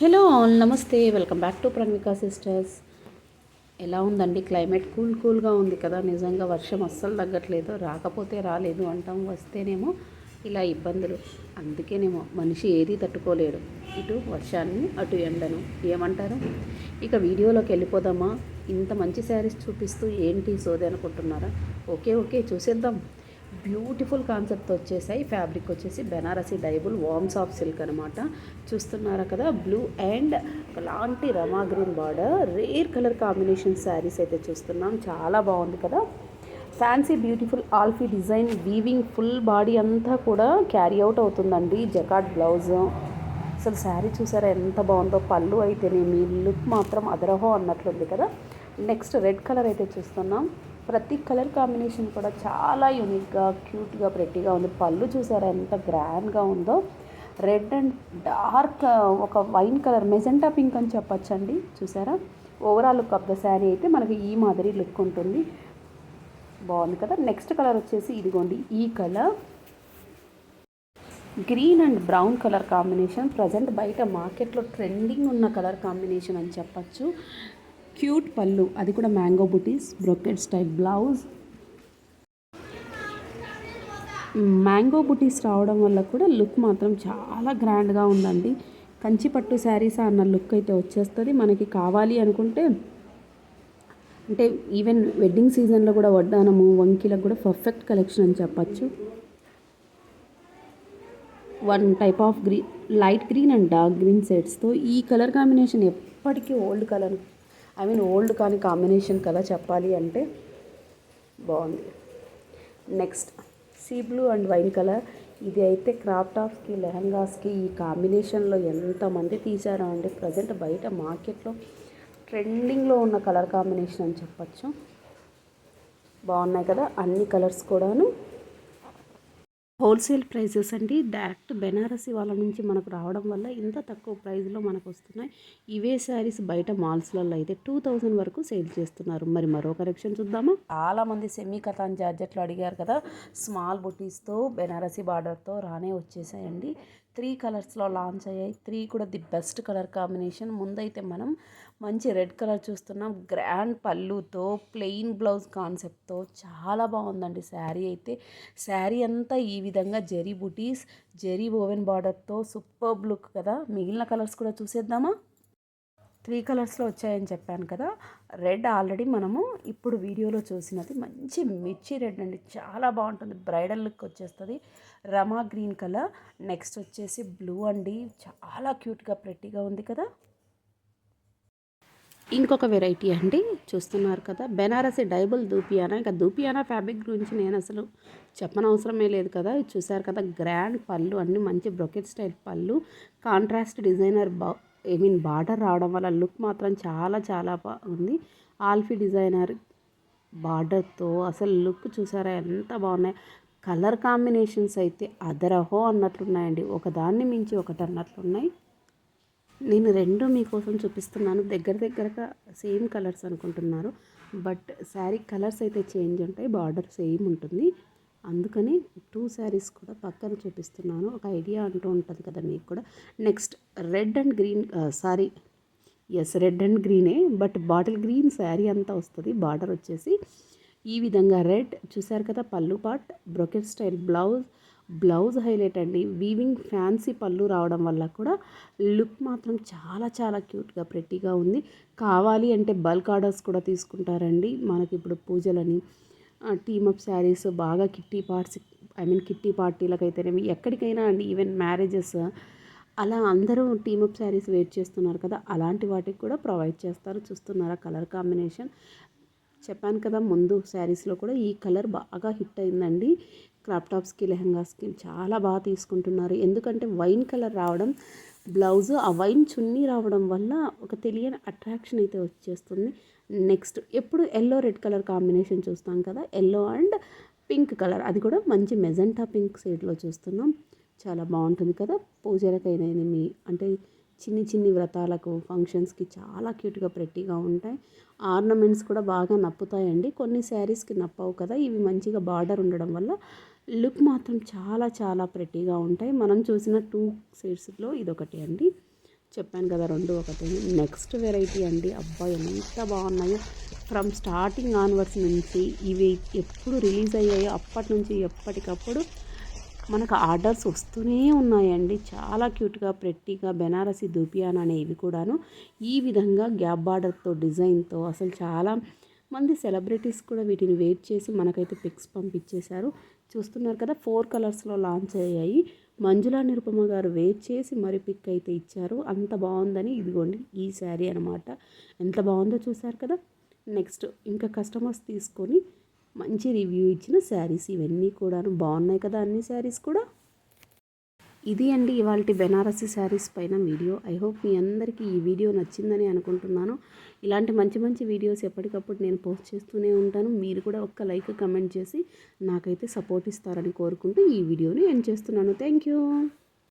Hello all నమస్తే. Welcome back to Pranavika sisters. ఎలా ఉందండి? క్లైమేట్ కూల్ కూల్గా ఉంది కదా. నిజంగా వర్షం అస్సలు తగ్గట్లేదు. రాకపోతే రాలేదు అంటాం వస్తేనేమో ఇలా ఇబ్బందులు. అందుకేనేమో మనిషి ఏది తట్టుకోలేడు. ఇటు వర్షాన్ని అటు ఎండను. ఏమంటారు? ఇక వీడియోలోకి వెళ్ళిపోదామా? ఇంత మంచి శారీస్ చూపిస్తూ ఏంటి సోది అనుకుంటున్నారా? ఓకే ఓకే చూసేద్దాం. బ్యూటిఫుల్ కాన్సెప్ట్ వచ్చేసాయి. ఫ్యాబ్రిక్ వచ్చేసి బెనారసీ డైబుల్ వామ్స్ ఆఫ్ సిల్క్ అనమాట చూస్తున్నారా కదా బ్లూ అండ్ అలాంటి రమా green border. Rare colour combination saris అయితే చూస్తున్నాం. చాలా బాగుంది కదా. ఫ్యాన్సీ బ్యూటిఫుల్ ఆల్ఫీ డిజైన్ వీవింగ్ ఫుల్ బాడీ అంతా కూడా క్యారీ అవుట్ అవుతుందండి. Jacquard blouse. అసలు శారీ చూసారా ఎంత బాగుందో. పళ్ళు అయితేనేమి లుక్ మాత్రం అదరహో అన్నట్లుంది కదా. నెక్స్ట్ రెడ్ కలర్ అయితే చూస్తున్నాం. ప్రతి కలర్ కాంబినేషన్ కూడా చాలా యూనిక్గా క్యూట్గా ప్రెట్టీగా ఉంది. పళ్ళు చూసారా ఎంత గ్రాండ్గా ఉందో. రెడ్ అండ్ డార్క్ ఒక వైన్ కలర్ మెజెంటా పింక్ అని చెప్పచ్చండి. చూసారా? Overall look of the sari అయితే మనకి ఈ మాదిరి లుక్ ఉంటుంది. బాగుంది కదా? నెక్స్ట్ కలర్ వచ్చేసి ఇదిగోండి ఈ colour. Green and brown colour combination. Present బయట మార్కెట్లో ట్రెండింగ్ ఉన్న కలర్ కాంబినేషన్ అని చెప్పచ్చు. క్యూట్ పళ్ళు. అది కూడా మ్యాంగో బుటీస్ బ్రోకెడ్ స్టైల్ బ్లౌజ్. మ్యాంగో బుటీస్ రావడం వల్ల కూడా లుక్ మాత్రం చాలా గ్రాండ్గా ఉందండి. కంచి పట్టు శారీస్ అన్న లుక్ అయితే వచ్చేస్తుంది. మనకి కావాలి అనుకుంటే అంటే ఈవెన్ వెడ్డింగ్ సీజన్లో కూడా వడ్డానము వంకీలకు కూడా పర్ఫెక్ట్ కలెక్షన్ అని చెప్పచ్చు. One type of green light green and dark green సెట్స్తో. ఈ కలర్ కాంబినేషన్ ఎప్పటికీ old colour. I mean old కానీ కాంబినేషన్ కదా చెప్పాలి అంటే బాగుంది. Next sea blue and wine colour. ఇది అయితే క్రాప్ టాప్స్కి లెహంగాస్కి ఈ కాంబినేషన్లో ఎంతమంది తీసారో అండి. ప్రజెంట్ బయట మార్కెట్లో ట్రెండింగ్లో ఉన్న కలర్ కాంబినేషన్ అని చెప్పచ్చు. బాగున్నాయి కదా అన్ని కలర్స్ కూడాను. హోల్సేల్ ప్రైసెస్ అండి. డైరెక్ట్ బెనారసి వాళ్ళ నుంచి మనకు రావడం వల్ల ఇంత తక్కువ ప్రైస్లో మనకు వస్తున్నాయి. ఇవే శారీస్ బయట మాల్స్లలో అయితే టూ థౌజండ్ వరకు సేల్ చేస్తున్నారు. మరి మరో కరెక్షన్ చూద్దామా? చాలామంది సెమీ కథాన్ జార్జెట్లు అడిగారు కదా స్మాల్ బుటీస్తో బెనారసి బార్డర్తో రానే వచ్చేసాయండి. త్రీ కలర్స్లో లాంచ్ అయ్యాయి. త్రీ కూడా ది బెస్ట్ కలర్ కాంబినేషన్. ముందైతే మనం మంచి రెడ్ కలర్ చూస్తున్నాం. గ్రాండ్ పళ్ళుతో ప్లెయిన్ బ్లౌజ్ కాన్సెప్ట్తో చాలా బాగుందండి శారీ అయితే. శారీ అంతా ఈ విధంగా జెరీ బుటీస్ జెరీ ఓవెన్ బార్డర్తో సూపర్ లుక్ కదా. మిగిలిన కలర్స్ కూడా చూసేద్దామా? త్రీ కలర్స్లో వచ్చాయని చెప్పాను కదా. రెడ్ ఆల్రెడీ మనము ఇప్పుడు వీడియోలో చూసినది. మంచి మిర్చి రెడ్ అండి. చాలా బాగుంటుంది. బ్రైడల్ లుక్ వచ్చేస్తుంది. Rama green colour. నెక్స్ట్ వచ్చేసి బ్లూ అండి. చాలా క్యూట్గా ప్రెట్టిగా ఉంది కదా. ఇంకొక వెరైటీ అండి చూస్తున్నారు కదా. బెనారసి డైబుల్ దూపియానా? ఇంకా దూపియానా ఫ్యాబ్రిక్ గురించి నేను అసలు చెప్పనవసరమే లేదు కదా. చూసారు కదా గ్రాండ్ పళ్ళు అన్ని మంచి brocade style pallu. Contrast designer బా ఐ మీన్ బార్డర్ రావడం వల్ల లుక్ మాత్రం చాలా చాలా బాగుంది ఆల్ఫీ డిజైనర్ బార్డర్తో అసలు లుక్ చూసారా ఎంత బాగున్నాయి. కలర్ కాంబినేషన్స్ అయితే అదరహో అన్నట్లున్నాయండి. ఒకదాన్ని మించి ఒకటి అన్నట్లున్నాయి. నేను రెండు మీకోసం చూపిస్తున్నాను. దగ్గర దగ్గరగా సేమ్ కలర్స్ అనుకుంటున్నారు. బట్ శారీ కలర్స్ అయితే చేంజ్ ఉంటాయి. బార్డర్ సేమ్ ఉంటుంది. అందుకని టూ శారీస్ కూడా పక్కన చూపిస్తున్నాను. ఒక ఐడియా అంటూ ఉంటుంది కదా మీకు కూడా. Next red and green sorry. Yes red and గ్రీనే. But bottle green sari అంతా వస్తుంది. బార్డర్ వచ్చేసి ఈ విధంగా రెడ్. చూసారు కదా పళ్ళు pot brocade style blouse. Blouse highlight అండి. వీవింగ్ ఫ్యాన్సీ పళ్ళు రావడం వల్ల కూడా లుక్ మాత్రం చాలా చాలా క్యూట్గా ప్రెట్టిగా ఉంది. కావాలి అంటే బల్క్ ఆర్డర్స్ కూడా తీసుకుంటారండి. మనకి ఇప్పుడు పూజలని టీమప్ శారీస్ బాగా kitty parts I mean kitty పార్టీలకు అయితేనేమి ఎక్కడికైనా అండి ఈవెన్ మ్యారేజెస్ అలా అందరూ టీమప్ శారీస్ వెయిట్ చేస్తున్నారు కదా అలాంటి వాటికి కూడా ప్రొవైడ్ చేస్తారు. చూస్తున్నారా కలర్ కాంబినేషన్? చెప్పాను కదా ముందు శారీస్లో కూడా ఈ కలర్ బాగా హిట్ అయిందండి. క్రాప్ టాప్స్కి లెహంగాస్కి చాలా బాగా తీసుకుంటున్నారు. ఎందుకంటే వైన్ కలర్ రావడం బ్లౌజ్ ఆ వైన్ చున్నీ రావడం వల్ల ఒక తెలియని అట్రాక్షన్ అయితే వచ్చేస్తుంది. నెక్స్ట్ ఎప్పుడు ఎల్లో రెడ్ కలర్ కాంబినేషన్ చూస్తాం కదా ఎల్లో అండ్ పింక్ కలర్. అది కూడా మంచి మెజెంటా పింక్ షేడ్లో చూస్తున్నాం. చాలా బాగుంటుంది కదా. పూజలకైనా మీ అంటే చిన్ని చిన్ని వ్రతాలకు ఫంక్షన్స్కి చాలా క్యూట్గా ప్రెట్టిగా ఉంటాయి. ఆర్నమెంట్స్ కూడా బాగా నప్పుతాయండి. కొన్ని శారీస్కి నప్పవు కదా. ఇవి మంచిగా బార్డర్ ఉండడం వల్ల లుక్ మాత్రం చాలా చాలా ప్రెట్టిగా ఉంటాయి. మనం చూసిన టూ షేడ్స్లో ఇదొకటి అండి. చెప్పాను కదా రెండు ఒకటి. నెక్స్ట్ వెరైటీ అండి. అబ్బా ఎంత బాగున్నాయో. ఫ్రమ్ స్టార్టింగ్ ఆన్వర్డ్స్ నుంచి ఇవి ఎప్పుడు రిలీజ్ అయ్యాయో అప్పటి నుంచి ఎప్పటికప్పుడు మనకు ఆర్డర్స్ వస్తూనే ఉన్నాయండి. చాలా క్యూట్గా ప్రెట్టిగా బెనారసి దూపియాన్ అనేవి కూడాను. ఈ విధంగా గ్యాప్ బార్డర్తో డిజైన్తో అసలు చాలా మంది సెలబ్రిటీస్ కూడా వీటిని వెయిట్ చేసి మనకైతే పిక్స్ పంపించేశారు. చూస్తున్నారు కదా ఫోర్ కలర్స్లో లాంచ్ అయ్యాయి. మంజులా నిరుపమ గారు వెయిట్ చేసి మరి పిక్ అయితే ఇచ్చారు. అంత బాగుందని ఇదిగోండి ఈ శారీ అనమాట ఎంత బాగుందో చూశారు కదా. నెక్స్ట్ ఇంకా కస్టమర్స్ తీసుకొని మంచి రివ్యూ ఇచ్చిన శారీస్ ఇవన్నీ కూడాను. బాగున్నాయి కదా అన్ని శారీస్ కూడా? ఇది అండి ఇవాళ బెనారసి శారీస్ పైన వీడియో. ఐ హోప్ మీ అందరికీ ఈ వీడియో నచ్చిందని అనుకుంటున్నాను. ఇలాంటి మంచి మంచి వీడియోస్ ఎప్పటికప్పుడు నేను పోస్ట్ చేస్తూనే ఉంటాను. మీరు కూడా ఒక్క లైక్ కమెంట్ చేసి నాకైతే సపోర్ట్ ఇస్తారని కోరుకుంటూ ఈ వీడియోని ఎండ్ చేస్తున్నాను. Thank you.